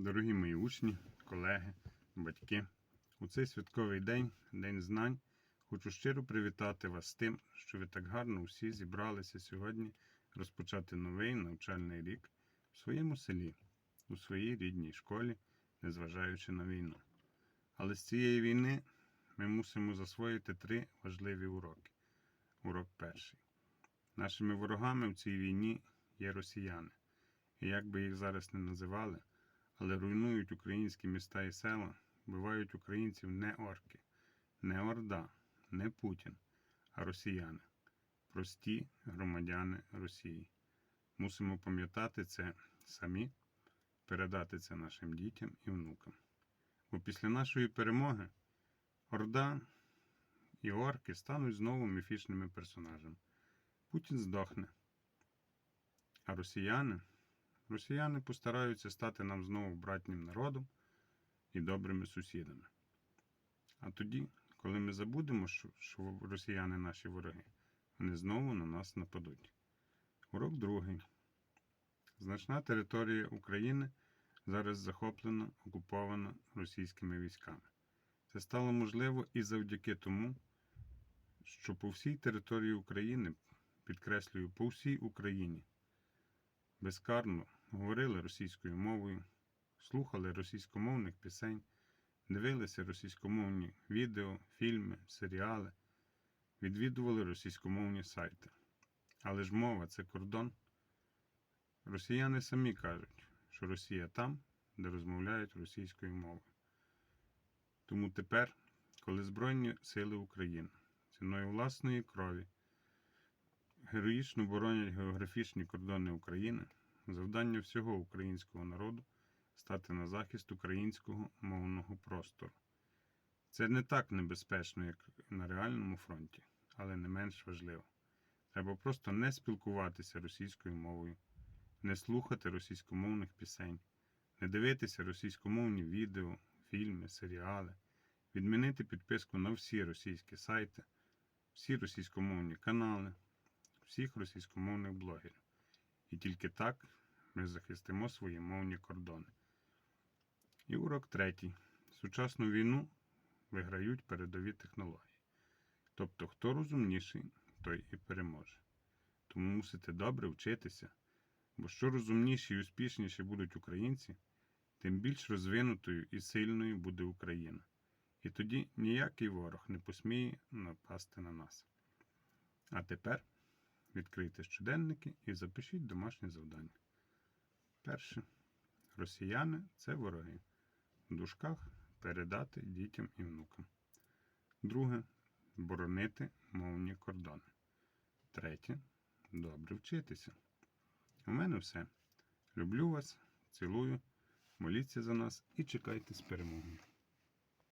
Дорогі мої учні, колеги, батьки, у цей святковий день, День знань, хочу щиро привітати вас з тим, що ви так гарно усі зібралися сьогодні розпочати новий навчальний рік в своєму селі, у своїй рідній школі, незважаючи на війну. Але з цієї війни ми мусимо засвоїти три важливі уроки. Урок перший. Нашими ворогами в цій війні є росіяни. І як би їх зараз не називали, але руйнують українські міста і села, вбивають українців не орки, не Орда, не Путін, а росіяни, прості громадяни Росії. Мусимо пам'ятати це самі, передати це нашим дітям і внукам. Бо після нашої перемоги Орда і орки стануть знову міфічними персонажами. Путін здохне. А росіяни росіяни постараються стати нам знову братнім народом і добрими сусідами. А тоді, коли ми забудемо, що, росіяни наші вороги, вони знову на нас нападуть. Урок другий. Значна територія України зараз захоплена, окупована російськими військами. Це стало можливо і завдяки тому, що по всій території України, підкреслюю, по всій Україні, безкарно говорили російською мовою, слухали російськомовних пісень, дивилися російськомовні відео, фільми, серіали, відвідували російськомовні сайти. Але ж мова це кордон. Росіяни самі кажуть, що Росія там, де розмовляють російською мовою. Тому тепер, коли Збройні Сили України ціною власної крові героїчно боронять географічні кордони України, завдання всього українського народу стати на захист українського мовного простору. Це не так небезпечно, як на реальному фронті, але не менш важливо. Треба просто не спілкуватися російською мовою, не слухати російськомовних пісень, не дивитися російськомовні відео, фільми, серіали, відмінити підписку на всі російські сайти, всі російськомовні канали, всіх російськомовних блогерів. І тільки так ми захистимо свої мовні кордони. І урок третій. Сучасну війну виграють передові технології. Тобто, хто розумніший, той і переможе. Тому мусите добре вчитися, бо що розумніші і успішніші будуть українці, тим більш розвинутою і сильною буде Україна. І тоді ніякий ворог не посміє напасти на нас. А тепер відкрийте щоденники і запишіть домашнє завдання. Перше. Росіяни це вороги. В дужках передати дітям і внукам. Друге. Боронити мовні кордони. Третє. Добре вчитися. У мене все. Люблю вас, цілую, моліться за нас і чекайте з перемогою.